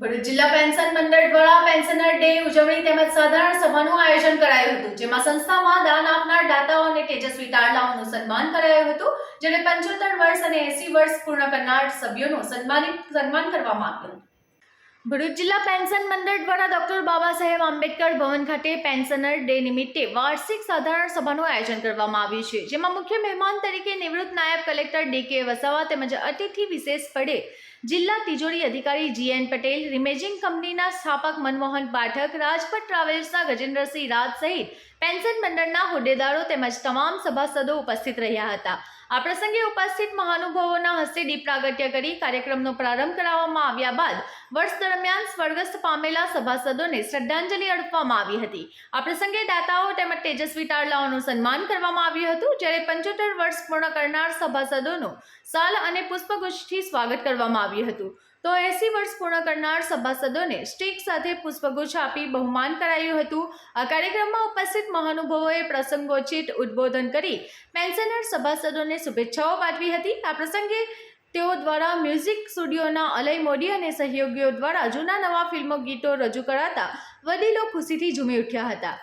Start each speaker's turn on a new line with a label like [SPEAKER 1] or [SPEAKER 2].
[SPEAKER 1] ભરૂચ જિલ્લા પેન્શન મંડળ દ્વારા પેન્શનર ડે ઉજવણી તેમજ સાધારણ સભાનું આયોજન કરાયું હતું, જેમાં સંસ્થામાં દાન આપનાર દાતાઓ અને તેજસ્વી તારલાઓનું સન્માન કરાયું હતું, જેને પંચોતેર વર્ષ અને એસી વર્ષ પૂર્ણ કરનાર સભ્યોનું સન્માનિત સન્માન કરવામાં આવ્યું ભરૂચ જિલ્લા પેન્શન મંડળ દ્વારા ડોક્ટર બાબા સાહેબ આંબેડકર ભવન ખાતે પેન્શનર ડે નિમિત્તે વાર્ષિક સાધારણ સભાનું આયોજન કરવામાં આવ્યું છે, જેમાં મુખ્ય મહેમાન તરીકે નિવૃત્ત નાયબ કલેક્ટર ડી કે વસાવા તેમજ અતિથિ વિશેષ પડે જિલ્લા તિજોરી અધિકારી જી એન પટેલ, રિમેજિંગ કંપનીના સ્થાપક મનમોહન પાઠક રાજપટ ટ્રાવેલ્સના ગજેન્દ્રસિંહ રાજ સહિત પેન્શન મંડળના હોદ્દેદારો તેમજ તમામ સભાસદો ઉપસ્થિત રહ્યા હતા. આ પ્રસંગે ઉપસ્થિત મહાનુભાવોના હસ્તે દીપ પ્રાગટ્ય કરી કાર્યક્રમનો પ્રારંભ કરાવવામાં આવ્યા બાદ વર્ષ દરમિયાન સ્વર્ગસ્થ પામેલા સભાસદોને શ્રદ્ધાંજલિ અર્પવામાં આવી હતી. આ પ્રસંગે દાતાઓ તેમજ તેજસ્વી તારલાઓનું સન્માન કરવામાં આવ્યું હતું, જ્યારે પંચોતેર વર્ષ પૂર્ણ કરનાર સભાસદોનું સાલ અને પુષ્પગુચ્છથી સ્વાગત કરવામાં આવ્યું હતું. તો એસી વર્ષ પૂર્ણ કરનાર સભાસદોને સ્ટીક સાથે પુષ્પગુચ્છ આપી બહુમાન કરાયું હતું. આ કાર્યક્રમમાં ઉપસ્થિત મહાનુભાવોએ પ્રસંગોચિત ઉદ્બોધન કરી પેન્શનર સભાસદોને શુભેચ્છાઓ પાઠવી હતી. આ પ્રસંગે તેઓ દ્વારા મ્યુઝિક સ્ટુડિયોના અલય મોદી અને સહયોગીઓ દ્વારા જૂના નવા ફિલ્મો ગીતો રજૂ કરાતા વડીલો ખુશીથી ઝૂમી ઉઠ્યા હતા.